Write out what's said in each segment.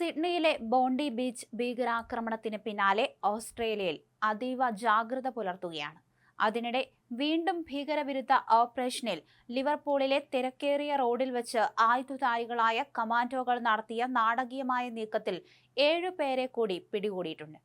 സിഡ്നിയിലെ Bondi beach ഭീകരാക്രമണത്തിന് പിന്നാലെ ഓസ്ട്രേലിയയിൽ അതീവ ജാഗ്രത പുലർത്തുകയാണ്. അതിനിടെ വീണ്ടും ഭീകരവിരുദ്ധ ഓപ്പറേഷനിൽ ലിവർപൂളിലെ തിരക്കേറിയ റോഡിൽ വെച്ച് ആയുധധാരികളായ കമാൻഡോകൾ നടത്തിയ നാടകീയമായ നീക്കത്തിൽ ഏഴുപേരെ കൂടി പിടികൂടിയിട്ടുണ്ട്.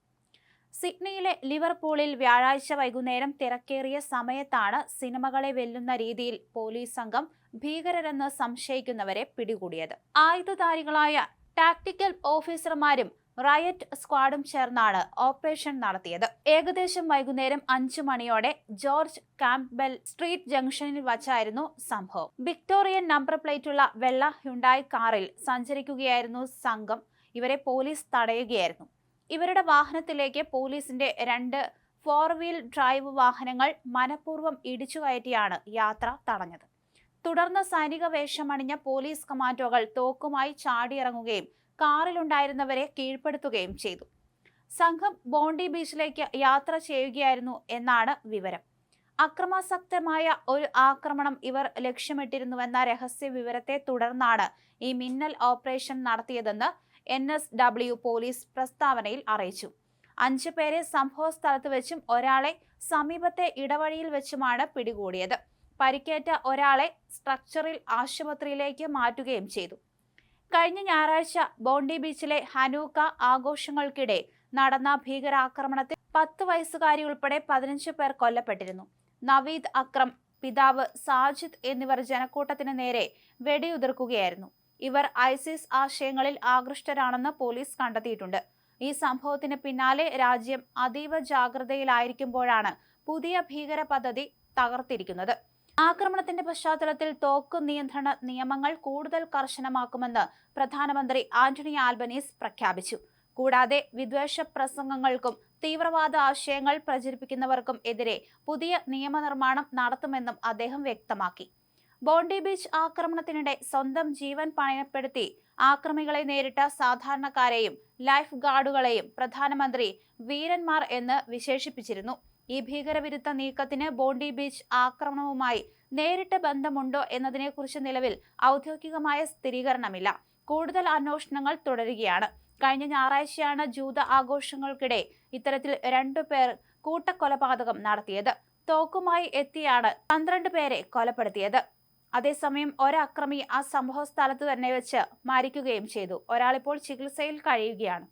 സിഡ്നിയിലെ ലിവർപൂളിൽ വ്യാഴാഴ്ച വൈകുന്നേരം തിരക്കേറിയ സമയത്താണ് സിനിമകളെ വെല്ലുന്ന രീതിയിൽ പോലീസ് സംഘം ഭീകരരെന്ന് സംശയിക്കുന്നവരെ പിടികൂടിയത്. ആയുധധാരികളായ ടാക്ടിക്കൽ ഓഫീസർമാരും റയറ്റ് സ്ക്വാഡും ചേർന്നാണ് ഓപ്പറേഷൻ നടത്തിയത്. ഏകദേശം വൈകുന്നേരം അഞ്ചു മണിയോടെ ജോർജ് കാംപ്ബെൽ സ്ട്രീറ്റ് ജംഗ്ഷനിൽ വച്ചായിരുന്നു സംഭവം. വിക്ടോറിയൻ നമ്പർ പ്ലേറ്റുള്ള വെള്ള ഹ്യുണ്ടായി കാറിൽ സഞ്ചരിക്കുകയായിരുന്നു സംഘം. ഇവരെ പോലീസ് തടയുകയായിരുന്നു. ഇവരുടെ വാഹനത്തിലേക്ക് പോലീസിന്റെ രണ്ട് ഫോർ വീൽ ഡ്രൈവ് വാഹനങ്ങൾ മനഃപൂർവം ഇടിച്ചു കയറ്റിയാണ് യാത്ര തടഞ്ഞത്. തുടർന്ന് സൈനിക വേഷമണിഞ്ഞ പോലീസ് കമാൻഡോകൾ തോക്കുമായി ചാടിയിറങ്ങുകയും കാറിലുണ്ടായിരുന്നവരെ കീഴ്പ്പെടുത്തുകയും ചെയ്തു. സംഘം ബോണ്ടി ബീച്ചിലേക്ക് യാത്ര ചെയ്യുകയായിരുന്നു എന്നാണ് വിവരം. അക്രമാസക്തമായ ഒരു ആക്രമണം ഇവർ ലക്ഷ്യമിട്ടിരുന്നുവെന്ന രഹസ്യ വിവരത്തെ തുടർന്നാണ് ഈ മിന്നൽ ഓപ്പറേഷൻ നടത്തിയതെന്ന് എൻ എസ് ഡബ്ല്യു പോലീസ് പ്രസ്താവനയിൽ അറിയിച്ചു. അഞ്ചു പേരെ സംഭവ സ്ഥലത്ത് വെച്ചും ഒരാളെ സമീപത്തെ ഇടവഴിയിൽ വെച്ചുമാണ് പിടികൂടിയത്. പരിക്കേറ്റ ഒരാളെ സ്ട്രക്ചറിൽ ആശുപത്രിയിലേക്ക് മാറ്റുകയും ചെയ്തു. കഴിഞ്ഞ ഞായറാഴ്ച ബോണ്ടി ബീച്ചിലെ ഹനൂക്ക ആഘോഷങ്ങൾക്കിടെ നടന്ന ഭീകരാക്രമണത്തിൽ പത്ത് വയസ്സുകാരി ഉൾപ്പെടെ പതിനഞ്ച് പേർ കൊല്ലപ്പെട്ടിരുന്നു. നവീദ് അക്രം പിതാവ് സാജിദ് എന്നിവർ ജനക്കൂട്ടത്തിന് നേരെ വെടിയുതിർക്കുകയായിരുന്നു. ഇവർ ഐസിസ് ആശയങ്ങളിൽ ആകൃഷ്ടരാണെന്ന് പോലീസ് കണ്ടെത്തിയിട്ടുണ്ട്. ഈ സംഭവത്തിന് പിന്നാലെ രാജ്യം അതീവ ജാഗ്രതയിലായിരിക്കുമ്പോഴാണ് പുതിയ ഭീകര പദ്ധതി തകർത്തിരിക്കുന്നത്. ആക്രമണത്തിന്റെ പശ്ചാത്തലത്തിൽ തോക്ക് നിയന്ത്രണ നിയമങ്ങൾ കൂടുതൽ കർശനമാക്കുമെന്ന് പ്രധാനമന്ത്രി ആന്റണി ആൽബനീസ് പ്രഖ്യാപിച്ചു. കൂടാതെ വിദ്വേഷ പ്രസംഗങ്ങൾക്കും തീവ്രവാദ ആശയങ്ങൾ പ്രചരിപ്പിക്കുന്നവർക്കും എതിരെ പുതിയ നിയമനിർമ്മാണം നടത്തുമെന്നും അദ്ദേഹം വ്യക്തമാക്കി. ബോണ്ടി ബീച്ച് ആക്രമണത്തിനിടെ സ്വന്തം ജീവൻ പണയപ്പെടുത്തി ആക്രമികളെ നേരിട്ട സാധാരണക്കാരെയും ലൈഫ് ഗാർഡുകളെയും പ്രധാനമന്ത്രി വീരന്മാർ എന്ന് വിശേഷിപ്പിച്ചിരുന്നു. ഈ ഭീകരവിരുദ്ധ നീക്കത്തിന് ബോണ്ടി ബീച്ച് ആക്രമണവുമായി നേരിട്ട് ബന്ധമുണ്ടോ എന്നതിനെക്കുറിച്ച് നിലവിൽ ഔദ്യോഗികമായ സ്ഥിരീകരണമില്ല. കൂടുതൽ അന്വേഷണങ്ങൾ തുടരുകയാണ്. കഴിഞ്ഞ ഞായറാഴ്ചയാണ് ജൂത ആഘോഷങ്ങൾക്കിടെ ഇത്തരത്തിൽ രണ്ടു പേർ കൂട്ടക്കൊലപാതകം നടത്തിയത്. തോക്കുമായി എത്തിയാണ് പന്ത്രണ്ട് പേരെ കൊലപ്പെടുത്തിയത്. അതേസമയം ഒരക്രമി ആ സംഭവ സ്ഥലത്ത് തന്നെ വെച്ച് മരിക്കുകയും ചെയ്തു. ഒരാളിപ്പോൾ ചികിത്സയിൽ കഴിയുകയാണ്.